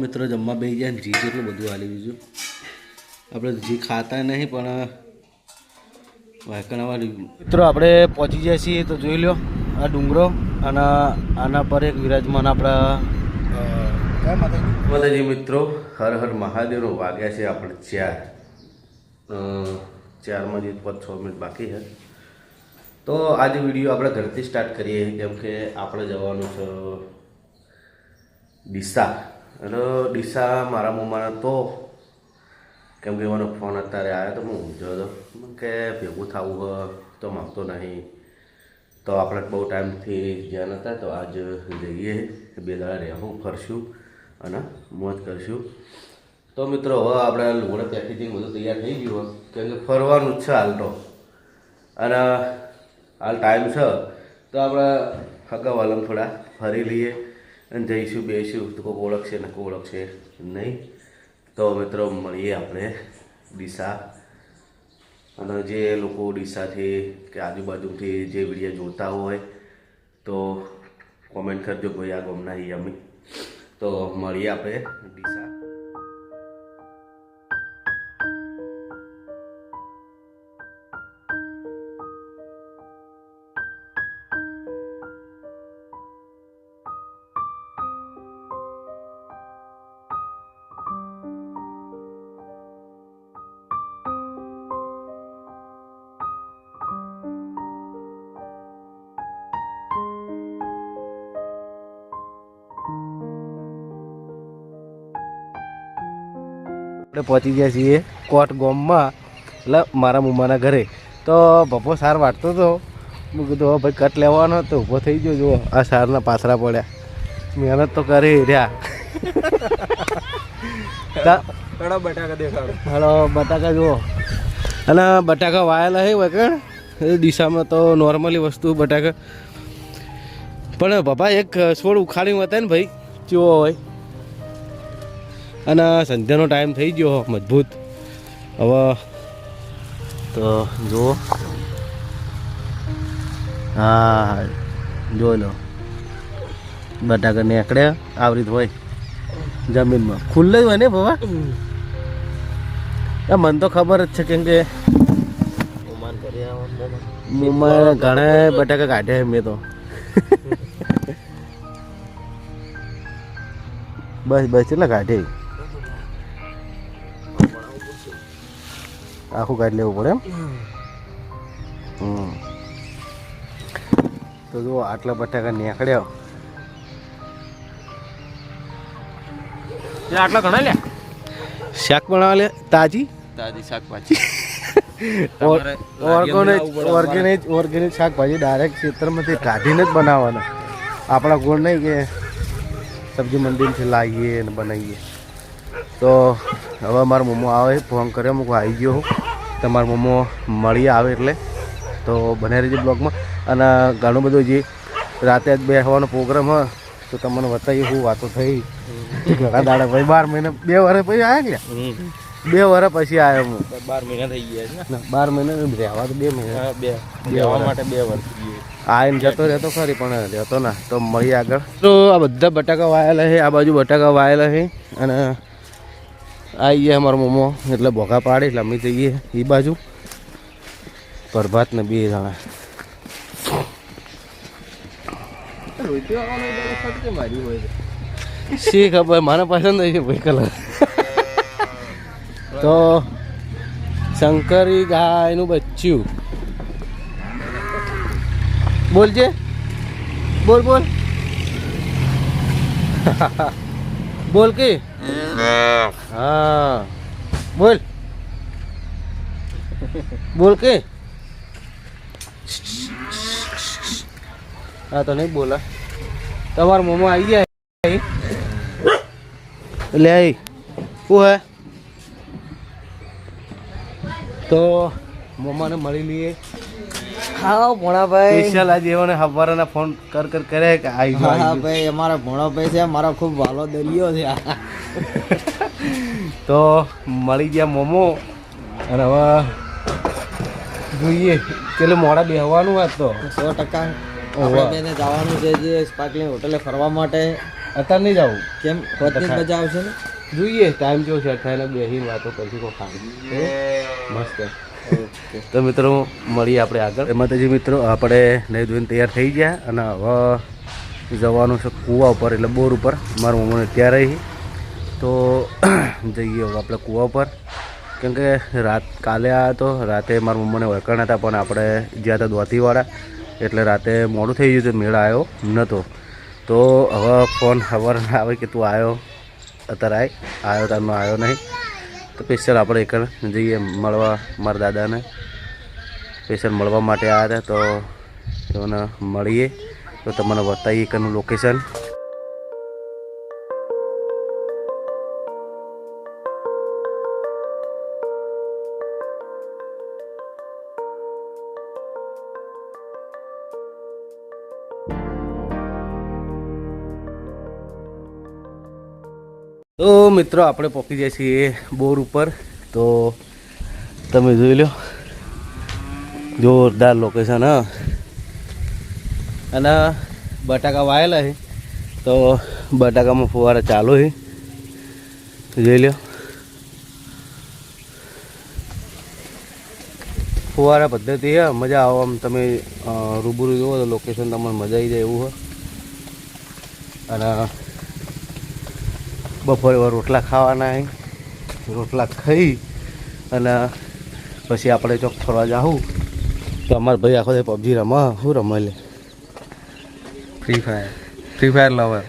મિત્રો જમવા બે જાય ને જી જેટલું બધું હાલી બીજું આપણે જી ખાતા નહીં પણ વાયકણાવાળી મિત્રો આપણે પહોંચી જાય છીએ તો જોઈ લો આ ડુંગરો અને આના પર એક વિરાજમાન આપણા માતાજી. મિત્રો હર હર મહાદેવનો વાગ્યા છે આપણે ચાર. ચારમાં જે પાંચ છ મિનિટ બાકી છે. તો આજે વીડિયો આપણે ઘરથી સ્ટાર્ટ કરીએ કેમ કે આપણે જવાનું છે ડીસા અને ડીસા મારા મમ્માને તો કેમ કે મને ફોન અત્યારે આવ્યો તો હું ઊંઝો હતો કે ભેગું થવું તો માગતો નહીં. તો આપણે બહુ ટાઈમથી જ્યાં નહોતા તો આજ જઈએ. બે દાડા રહેવું ફરશું અને મોજ કરશું. તો મિત્રો, હવે આપણે લુગડા પેકેજિંગ બધું તૈયાર થઈ ગયું કેમ કે ફરવાનું જ છે હાલ તો. અને હાલ ટાઈમ છે. તો આપણે હગા વાલમ થોડા ફરી લઈએ. અને જઈશું બેસીશું તો કોઈ ઓળખશે, ને કોઈ ઓળખશે. નહીં? તો મિત્રો, મળીએ આપણે ડીસા. અને જે લોકો ડીસાથી કે આજુબાજુથી જે વીડિયો જોતા હોય, તો કોમેન્ટ કરજો ભાઈ આ ગમના અમે. તો મળીએ આપણે ડીસા. આપણે પહોંચી ગયા છીએ કોટ ગોમમાં એટલે મારા મમ્માના ઘરે. તો પપ્પો સાર વાટતો હતો. મેં કીધું હવે ભાઈ કટ લેવાનો તો ઊભો થઈ ગયો જુઓ આ સારના પાથરા પડ્યા. મહેનત તો કરી રહ્યા. કડા બટાકા દેખાડો. હલો બટાકા જુઓ. અને બટાકા વાયેલા હે વગર. દિશામાં તો નોર્મલી વસ્તુ બટાકા. પણ પપ્પા એક છોડ ઉખાડી હતા ને ભાઈ ચેવો હોય અને સંધ્યાનો ટાઈમ થઈ ગયો મજબૂત. હવે તો જુઓ. હા જો લો. બટાકા નેકડે આવરી રીત હોય. જમીનમાં. ખુલ્લે હોય ને બાબા એ મને તો ખબર જ છે કેમ કે મુંબઈ ઘણા બટાકા કાઢ્યા મેં તો. બસ બસ કેટલા કાઢે આખું કાઢી લેવું પડે એમ? હમ. તો જુઓ આટલા બટાકા નીકળ્યા. આટલા ઘણા લે શાક બનાવવા લે તાજી? તાજી શાકભાજી. ઓર્ગેનિક ઓર્ગેનિક ઓર્ગેનિક શાકભાજી ડાયરેક્ટ ખેતરમાંથી કાઢીને જ બનાવવાના. આપણા ગોળ નહીં કે સબ્જી મંદિરથી લાવીએ અને બનાવીએ. તો હવે મારો મમ્મો આવે ફોન કર્યો મૂકવા આવી ગયો હું. તમારો મમ્મો મળી આવે એટલે. તો બને રહેજો બ્લોગમાં. અને ઘણું બધું જે રાતે જ બેસવાનો પ્રોગ્રામ હોય તો તમને બતાવી હું વાતો થઈ. ઘણા દાડા પછી બાર મહિના બે વર્ષ પછી આવ્યા કે બે વર્ષ પછી આવ્યો હું. બાર મહિના થઈ ગયા છે બાર મહિના રહેવા તો બે મહિના. બે. બે જવા માટે બે વર્ષ આવીને જતો રહેતો ખરી પણ રહેતો ના. તો મળી આગળ. તો આ બધા બટાકા વાયેલા છે આ બાજુ બટાકા વાયેલા છે. અને આવી ગયા અમારો મોમો. એટલે ભોગા પાડે એટલે અમે જઈએ એ બાજુ. પ્રભાત ને બે જણા. શી ખબર? મને પસંદ છે ભાઈ કલર તો શંકરી ગાયનું બચ્ચું. બોલજે બોલ બોલ. બોલ કે. હા. બોલ. બોલ કે. હા તો નહીં બોલા. તમારા મોમો આવી ગયા લે શું હે? તો મમ્માને મળી લઈએ. હા ભોણાભાઈ સ્પેશિયલ આજે એઓને હવારના ફોન કર કર કરે કે આવી હા ભાઈ અમારા ભોણાભાઈ છે મારો ખૂબ વાલો દરિયો છે. તો મળી ગયા મોમો. અને હવે જોઈએ પેલે મોડા બેહવાનું વાત તો. સો ટકા. બેને જવાનું છે જે સ્પાર્કલિંગ હોટલે ફરવા માટે. અત્યારે નહીં જવું. કેમ? કોચની મજા આવશે ને? જોઈએ ટાઈમ કેવો છે અઠાઈને બેસીને વાતો પછી કોઈ ખાવી મસ્ત. તો મિત્રો મળીએ આપણે આગળ. એમાં તો જે મિત્રો આપણે નહીં ધોઈને તૈયાર થઈ ગયા અને હવે જવાનું છે કૂવા ઉપર એટલે બોર ઉપર. મારા મમ્મીને ત્યાં રહી. તો જઈએ હવે આપણે કૂવા પર કેમ કે રાત કાલે આવ્યા તો, રાતે મારા મમ્માને વળકણ હતા, પણ આપણે જ્યાં હતા દોતીવાળા એટલે રાતે મોડું થઈ ગયું તો મેળ આવ્યો નહોતો તો હવે ફોન ખબર આવે કે તું આવ્યો અત્યારે આય. આવ્યો તારનો આવ્યો નહીં. તો સ્પેશિયલ આપણે એક જઈએ મળવા, મારા દાદાને. સ્પેશિયલ મળવા માટે આવ્યા હતા, તો તેઓને મળીએ. તો તમને બતાવીએ એકનું લોકેશન મિત્રો, આપણે પહોંચી જાય છીએ બોર ઉપર. તો તમે જોઈ લો, જોરદાર લોકેશન હા. અને બટાકા વાયેલા છે. તો બટાકામાં ફુવારા ચાલુ છે. જોઈ લો. ફુવારા પદ્ધતિ છે મજા આવો આમ તમે રૂબરૂ જુઓ તો લોકેશન તમને મજા આવી જાય એવું હોય. અને બપોરે રોટલા ખાવાના રોટલા ખાઈ અને પછી આપણે ચોક ફરવા જાઉં તો અમારા ભાઈ આખો પબજી રમા શું રમે લે? Free fire free fire lover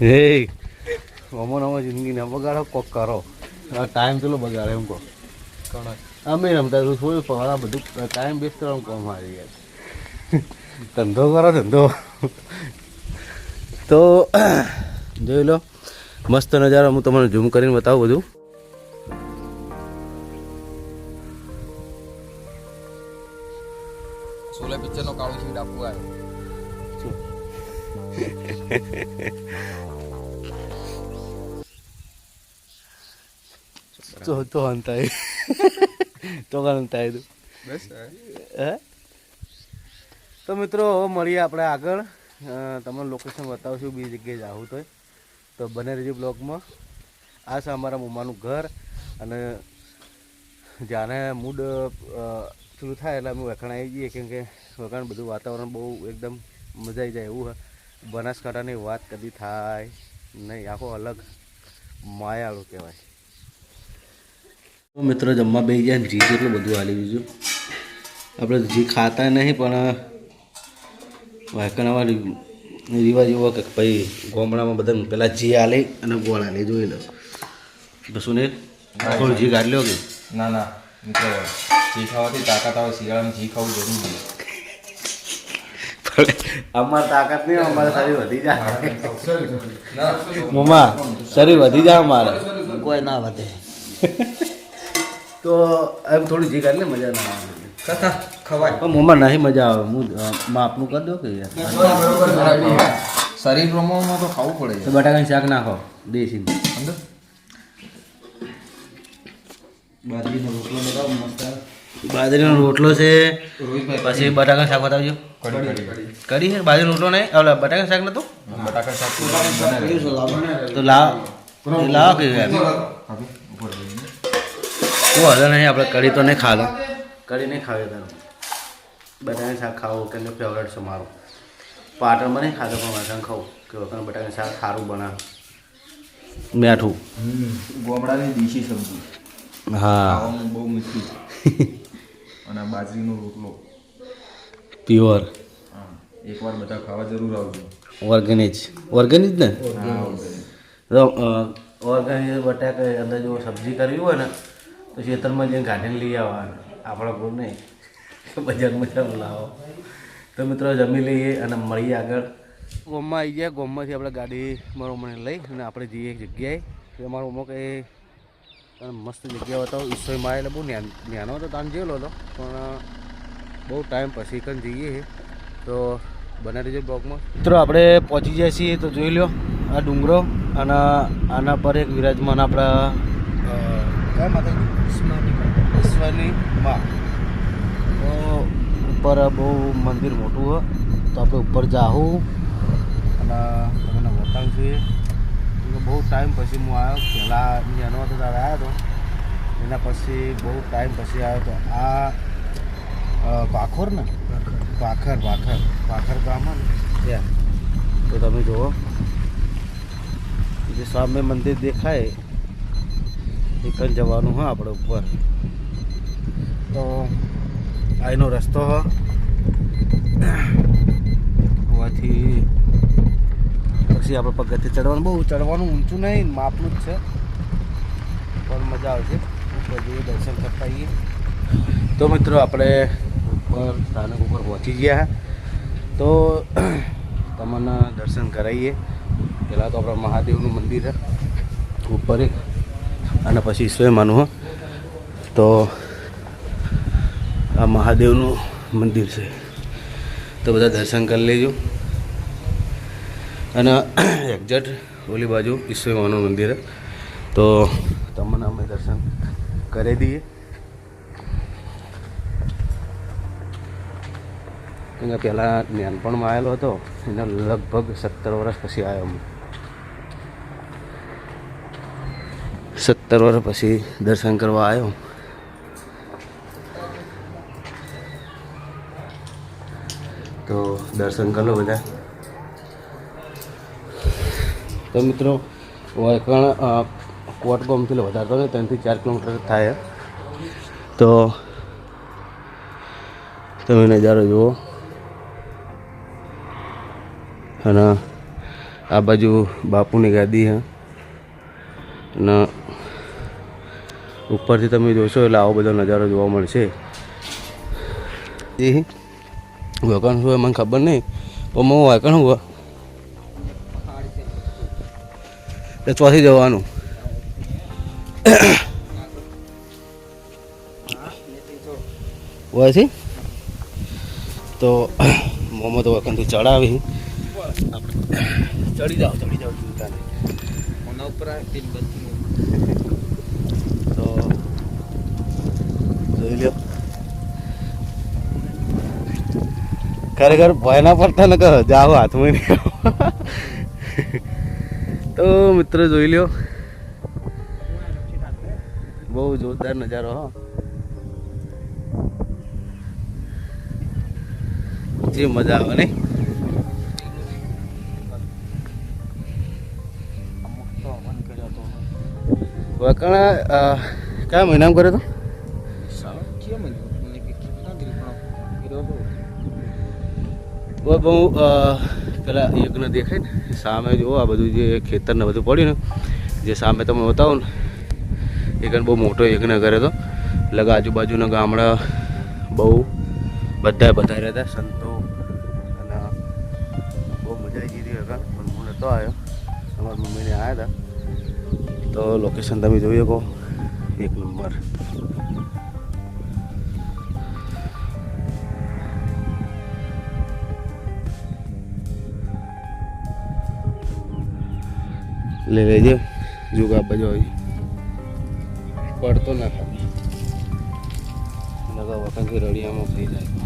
હે અમો નમો જિંદગી ને બગાડો કોક કરો. આ ટાઈમ પેલો બગાડે એમ કહો. અમે રમતા થોડું પવાડા બધું ટાઈમ વેસ્ટ કરવાનું કોમ મારી યાર ધંધો કરો ધંધો. તો જોઈ લો. મસ્ત નજારો હું તમને ઝૂમ કરીને બતાવું બધું. સોલે પિક્ચરનો કાળું સિંહ ડાકુ આવ્યો તો તો અંતાય તો અંતાય તું. બસ હે. તો મિત્રો મળીએ આપણે આગળ. તમને લોકેશન બતાવશું બીજી જગ્યાએ જાવું તો તો બને રહેજો બ્લોગમાં. આ છે અમારા મમ્માનું ઘર અને જ્યારે મૂડ પેલું થાય એટલે અમે વખાણ આવી જઈએ કેમ કે વખાણ બધું વાતાવરણ બહુ એકદમ મજા આવી જાય એવું બનાસકાંઠાની વાત કદી થાય નહીં. આખો અલગ માયાળું કહેવાય. મિત્રો જમવા જાય ને જી એટલું બધું હાલી દીધું. આપણે જી ખાતા નહીં પણ વાયકણાવા રિવાજ એવો કે ભાઈ ગામડામાં બધા પેલા જી આલે અને ગોળ આલે જોઈ લો. સુનિલ થોડું જી કાઢ લ્યો કે. ના ના મિત્રો જી ખાવાથી તાકાત આવે શિયાળામાં ઘી ખાવું જરૂરી અમારે તાકાત નહીં અમારે શરીર વધી જાય. મમ્મા શરીર વધી જાય અમારે. કોઈ ના વધે. તો એમ થોડું જી કાઢ ને મજા ના આવે. કથા ખવાય. પણ મમ્મા નહીં મજા આવે. હું માપનું કરી દો કે યાર? શરીર પ્રમાણમાં તો ખાવું પડે તો બટાકાની શાક નાખો દેશી અંદર? બાજરીનો રોટલો લગાવ મસ્ત. બાજરીનો રોટલો છે. પછી બટાકા શાક બતાવજો. કરી છે? બાજરીનો રોટલો નહીં? ઓલા બટાકા શાક નતું? બટાકા શાક તો લાવ. લાવો. કે હું હલે નહીં આપણે કઢી તો નહીં ખાધો. કઢી નહીં ખાવી તારું. બટાકાનું શાક ખાવું કે ફેવરેટ છે મારું. પાટણમાં નહીં ખાધો પણ વાસણ ખાવું. કે વખત બટાકાનું શાક સારું બનાવે. મેઠું. ગોમડાની દેશી સબ્જી. હા. બહુ મીઠી અને બાજરીનો રોટલો. પ્યોર એકવાર બધા ખાવા જરૂર આવજો. ઓર્ગેનિક ઓર્ગેનિક ને? હા ઓર્ગેનિક બટાકા અંદર જો સબ્જી કરવી હોય ને તો ખેતરમાં જઈને કાઢીને લઈ આવવાના. આપણા નહીં બજારમાં મજા લાવો. તો મિત્રો જમી લઈએ અને મળીએ આગળ. ગોમમાં આવી ગયા. ગોમમાંથી આપણે ગાડી મારો મને લઈ અને આપણે જઈએ એક જગ્યાએ. મારો અમુક ઉમો કે મસ્ત જગ્યા બતાવો ઈસોઈમાં એટલે બહુ નાનો હતો. તાન જેલો હતો. પણ બહુ ટાઈમ પછી કંઈ જઈએ તો બને રહેજો બ્લોગમાં. મિત્રો આપણે પહોંચી જાય છીએ. તો જોઈ લો આ ડુંગરો અને આના પર એક વિરાજમાન આપણા કયા માતા ઈશ્વરની માં તો ઉપર બહુ મંદિર મોટું હોય તો આપણે ઉપર જાવું અને તમને બતાવું છું બહુ ટાઈમ પછી હું આવ્યો. પહેલાં મેં હતો ત્યારે આવ્યો હતો એના પછી બહુ ટાઈમ પછી આવ્યો તો. આ પાખોર ને? પાખર ભાખર. પાખર ગામ ને? તો તમે જુઓ. જે સામે મંદિર દેખાય, એ જવાનું હા આપણે ઉપર. તો આ એનો રસ્તો હ. હોવાથી પછી આપણે પગથિયે ચડવાનું. બહુ ચડવાનું ઊંચું નહીં, માપનું જ છે. પણ મજા આવશે ઉપર જઈએ, દર્શન કરતા આવીએ. તો મિત્રો આપણે ઉપર, સ્થાનક ઉપર પહોંચી ગયા. તો તમને દર્શન કરાવીએ. પહેલાં તો આપણા મહાદેવનું મંદિર ઉપર અને પછી ઈશ્વરમાનું તો આ મહાદેવનું મંદિર છે. તો બધા દર્શન કરી લેજો. અને એક્ઝેક્ટ ઓલી બાજુ ઈશ્વરમાનું મંદિર. તો તમને અમે દર્શન કરી દઈએ. કેમ કે પહેલાં નાનપણમાં આવેલો હતો. એના લગભગ સત્તર વર્ષ પછી આવ્યો હું. સત્તર વર્ષ પછી દર્શન કરવા આવ્યો તો દર્શન કરો બધા. તો મિત્રો, વૈકણ કોટગોમથી વધારે તો નહીં, ત્રણથી ચાર કિલોમીટર થાય. તો તમે નજારો જુઓ. અને આ બાજુ બાપુની ગાદી હે અને ઉપરથી તમે જોશો એટલે આવો બધો નજારો જોવા મળશે. એ વગણ શું હોય મને ખબર નહીં પણ હું વાંકણ હું એટલે ચોથી જવાનું હોયથી તો મોમો તો વખતથી ચડાવી ચડી જાઓ ચડી જાઓ ચિંતા નહીં ઉપર તો જોઈ લ્યો ખરેખર ભયના પડતા ન કહો, જાઓ હાથમાં તો મિત્ર જોઈ લ્યો. બહુ જોરદાર નજારો, હો. જે મજા આવે હવન વકણા કયા મહિનામાં કર્યો તો બહુ બહુ પેલા યજ્ઞ દેખાય ને સામે જુઓ, આ બધું જે ખેતર ને બધું પડ્યું ને, જે સામે તમે બતાવો ને યજ્ઞ બહુ મોટો યજ્ઞ કર્યો હતો લગ આજુબાજુના ગામડા બહુ બધા બધા હતા સંતો અને બહુ મજા આવી ગઈ હતી પણ હું નહોતો આવ્યો. અમારા મમ્મીને આવ્યા હતા તો લોકેશન તમે જોઈ શકો. એક નંબર. લઈ લેજે. જુગા બાજુ પડતો ના ખાલી નગર વતનથી રડિયામાં થઈ જાય.